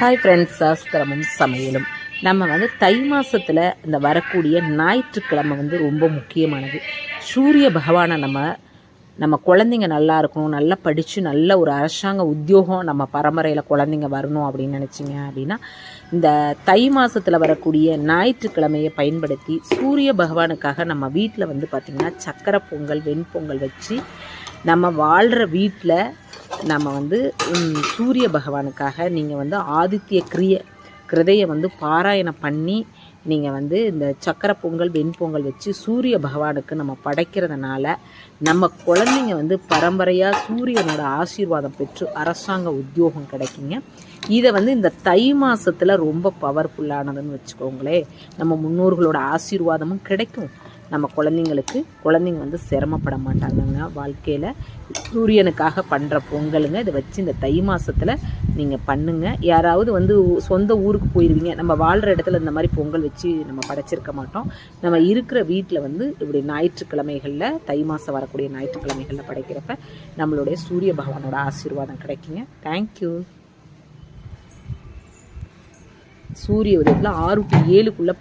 Hi friends சாஸ்திரமும் சமையலும். நம்ம வந்து தை மாதத்தில் இந்த வரக்கூடிய ஞாயிற்றுக்கிழமை வந்து ரொம்ப முக்கியமானது. சூரிய பகவானை நம்ம நம்ம குழந்தைங்க நல்லா இருக்கணும் நல்லா படித்து நல்ல ஒரு அரசாங்க உத்தியோகம் நம்ம பரம்பரையில் குழந்தைங்க வரணும் அப்படின்னு நினச்சிங்க அப்படின்னா இந்த தை மாதத்தில் வரக்கூடிய ஞாயிற்றுக்கிழமையை பயன்படுத்தி சூரிய பகவானுக்காக நம்ம வீட்டில் வந்து பார்த்திங்கன்னா சக்கரை பொங்கல் வெண்பொங்கல் வச்சு நம்ம வாழ்கிற வீட்டில் நம்ம வந்து சூரிய பகவானுக்காக நீங்கள் வந்து ஆதித்ய கிரிய கிருதையை வந்து பாராயணம் பண்ணி நீங்கள் வந்து இந்த சக்கரை பொங்கல் வெண்பொங்கல் வச்சு சூரிய பகவானுக்கு நம்ம படைக்கிறதுனால நம்ம குழந்தைங்க வந்து பரம்பரையாக சூரியனோட ஆசீர்வாதம் பெற்று அரசாங்க உத்தியோகம் கிடைக்குங்க. இதை வந்து இந்த தை மாதத்தில் ரொம்ப பவர்ஃபுல்லானதுன்னு வச்சுக்கோங்களேன். நம்ம முன்னோர்களோட ஆசீர்வாதமும் கிடைக்கும். நம்ம குழந்தைங்களுக்கு குழந்தைங்க வந்து சிரமப்பட மாட்டாங்கங்க. வாழ்க்கையில் சூரியனுக்காக பண்ணுற பொங்கலுங்க. இதை வச்சு இந்த தை மாதத்தில் நீங்கள் பண்ணுங்கள் யாராவது வந்து சொந்த ஊருக்கு போயிடுவீங்க நம்ம வாழ்கிற இடத்துல இந்த மாதிரி பொங்கல் வச்சு நம்ம படைச்சிருக்க மாட்டோம். நம்ம இருக்கிற வீட்டில் வந்து இப்படி ஞாயிற்றுக்கிழமைகளில் தை மாதம் வரக்கூடிய ஞாயிற்றுக்கிழமைகளில் படைக்கிறப்ப நம்மளுடைய சூரிய பகவானோட ஆசீர்வாதம் கிடைக்குங்க. தேங்க்யூ சூரிய உதயத்தில் ஆறு டு ஏழுக்குள்ளே